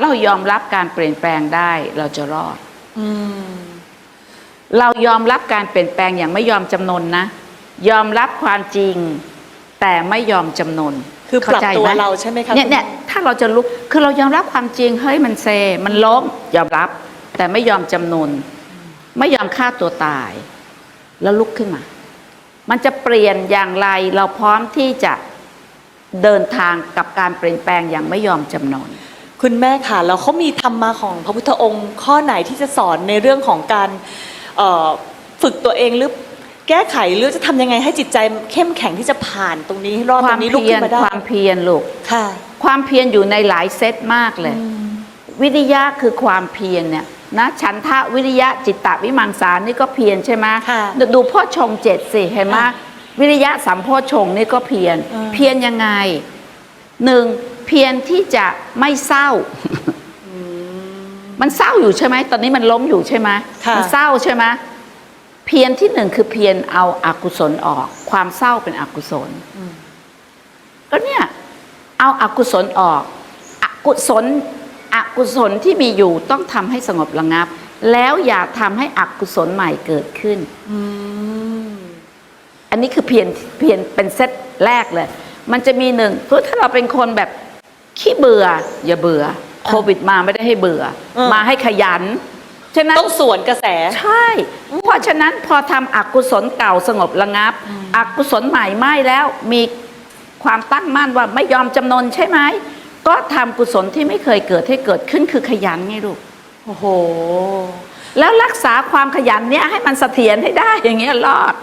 เรายอมรับการเปลี่ยนแปลงได้เราจะรอดอืมเรายอมรับการเปลี่ยนแปลงอย่างไม่ยอมจำนนนะ ยอมรับความจริง แต่ไม่ยอมจำนนคือปรับข้ใจตัวไหมเราใช่ไหมคะเนี่ยคุณเนี่ยแม่ถ้าเราจะลุกคือเรายอมรับความจริงเฮ้ยมันเซ มันล้มยอมรับ แต่ไม่ยอมจำนนไม่ยอมฆ่าตัวตาย แล้วลุกขึ้นมา มันจะเปลี่ยนอย่างไรเราพร้อมที่จะเดินทางกับการเปลี่ยนแปลงอย่างไม่ยอมจำนน คุณแม่ค่ะแล้วเขามีธรรมะของพระพุทธองค์ข้อไหนที่จะสอนในเรื่องของการเอ่อฝึกตัวเองหรือแก้ไขหรือจะทำยังไงให้จิตใจเข้มแข็งที่จะผ่านตรงนี้ให้รอดคตรวามงนี้ลุกเพียขึ้รนมาได้ความเพียรลูกค่ะ ความเพียรอยู่ในหลายเซตมากเลย วิริยะคือความเพียรเนี่ยนะฉันทะวิริยะจิตตวิมังสานี่ก็เพียรใช่ไหมค่ะดูดูพ่อชงเจ็ดสิเห็นไหมค่ะวิริยะสัมโพชงนี่ก็เพียรอืมเพียรยังไงหนึ่ง เพียรที่จะไม่เศร้า มันเศร้าอยู่ใช่ไหม ตอนนี้มันล้มอยู่ใช่ไหมค่ะมัเศร้าใช่ไหมเพียรที่หนึ่งคือเพียรเอาอากุศลออก ความเศร้าเป็นอกุศลก็เนี่ย เอาอากุศลออกอกุศลอกุศลที่มีอยู่ต้องทำให้สงบระงับ แล้วอย่าทำให้อกุศลใหม่เกิดขึ้นอืมอันนี้คือเพียรเพียรเป็นเซตแรกเลย มันจะมีหนึ่งคือถ้าเราเป็นคนแบบ ขี้เบื่อ อย่าเบื่อ โควิดมาไม่ได้ให้เบื่อ เออ มาให้ขยัน ฉะนั้น ต้องสวนกระแส ใช่ เพราะฉะนั้นพอทำอกุศลเก่าสงบระงับอกุศลใหม่ไม่แล้วมีความตั้งมั่นว่าไม่ยอมจำนนใช่ไหม ก็ทำกุศลที่ไม่เคยเกิดให้เกิดขึ้นคือขยันไงลูก โอ้โห แล้วรักษาความขยันเนี้ยให้มันเสถียรให้ได้อย่างเงี้ยรอด